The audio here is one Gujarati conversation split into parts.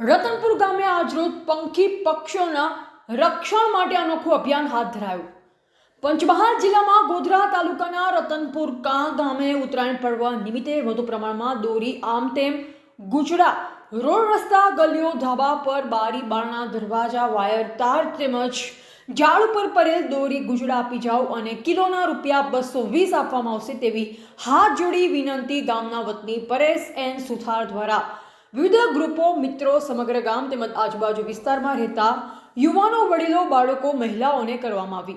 રતનપુર ગામે આજરોજ પંખી પક્ષીઓના રક્ષણ માટે અનોખું અભિયાન હાથ ધરાયું. પંચમહાલ જિલ્લામાં ગોધરા તાલુકાના રતનપુર કા ગામે ઉત્તરાયણ પર્વ નિમિત્તે વધુ પ્રમાણમાં દોરી આમ તેમ ગુજડા રોડ રસ્તા, ગલીઓ, ધાબા પર બારી, બારણા, દરવાજા, વાયર, તાર તેમજ ઝાડ ઉપર પડેલ દોરી ગુજડા આપી જાઓ અને કિલોના રૂપિયા બસો વીસ આપવામાં આવશે તેવી હાથ જોડી વિનંતી ગામના વતની પરેશ એન સુથાર દ્વારા વિવિધ ગ્રુપો, મિત્રો, સમગ્ર ગામ તેમજ આજુબાજુ વિસ્તારમાં રહેતા યુવાનો, વડીલો, બાળકો, મહિલાઓને કરવામાં આવી.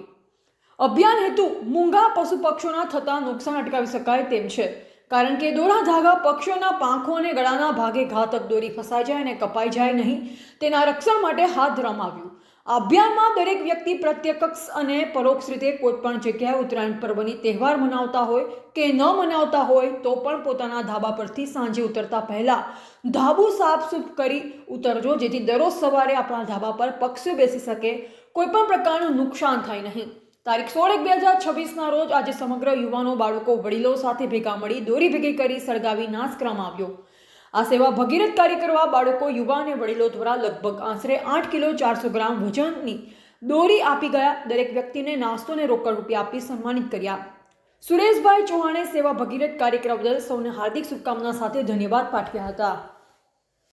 અભિયાન હેતુ મૂંગા પશુ પક્ષીઓના થતા નુકસાન અટકાવી શકાય તેમ છે. કારણ કે દોરા ધાગા પક્ષીઓના પાંખો અને ગળાના ભાગે ઘાતક દોરી ફસાઈ જાય અને કપાઈ જાય નહીં. તેના રક્ષણ માટે હાથ ધરવામાં આવ્યું. અભિયાનમાં દરેક વ્યક્તિ પ્રત્યક્ષ અને પરોક્ષ રીતે કોઈ પણ જગ્યાએ ઉત્તરાયણ પર્વની તહેવાર મનાવતા હોય કે ન મનાવતા હોય તો પણ પોતાના ધાબા પરથી સાંજે ઉતરતા પહેલા ધાબુ સાફસૂફ કરી ઉતરજો, જેથી દરરોજ સવારે આપણા ધાબા પર પક્ષીઓ બેસી શકે. કોઈ પણ પ્રકારનું નુકસાન થાય નહીં. તારીખ સોળ એક બે હજાર છવ્વીસના રોજ આજે સમગ્ર યુવાનો, બાળકો, વડીલો સાથે ભેગા મળી દોરી ભેગી કરી સળગાવી નાશ કરવામાં આવ્યો. આ સેવા ભગીરથ કાર્ય કરવા બાળકો યુવા અને વડીલો દ્વારા લગભગ આશરે આઠ કિલો ચારસો ગ્રામ વજનની દોરી આપી ગયા. દરેક વ્યક્તિને નાસ્તો અને રોકડ રૂપિયા આપી સન્માનિત કર્યા. સુરેશભાઈ ચૌહાણે સેવા ભગીરથ કાર્યક્રમ બદલ સૌને હાર્દિક શુભકામના સાથે ધન્યવાદ પાઠવ્યા હતા.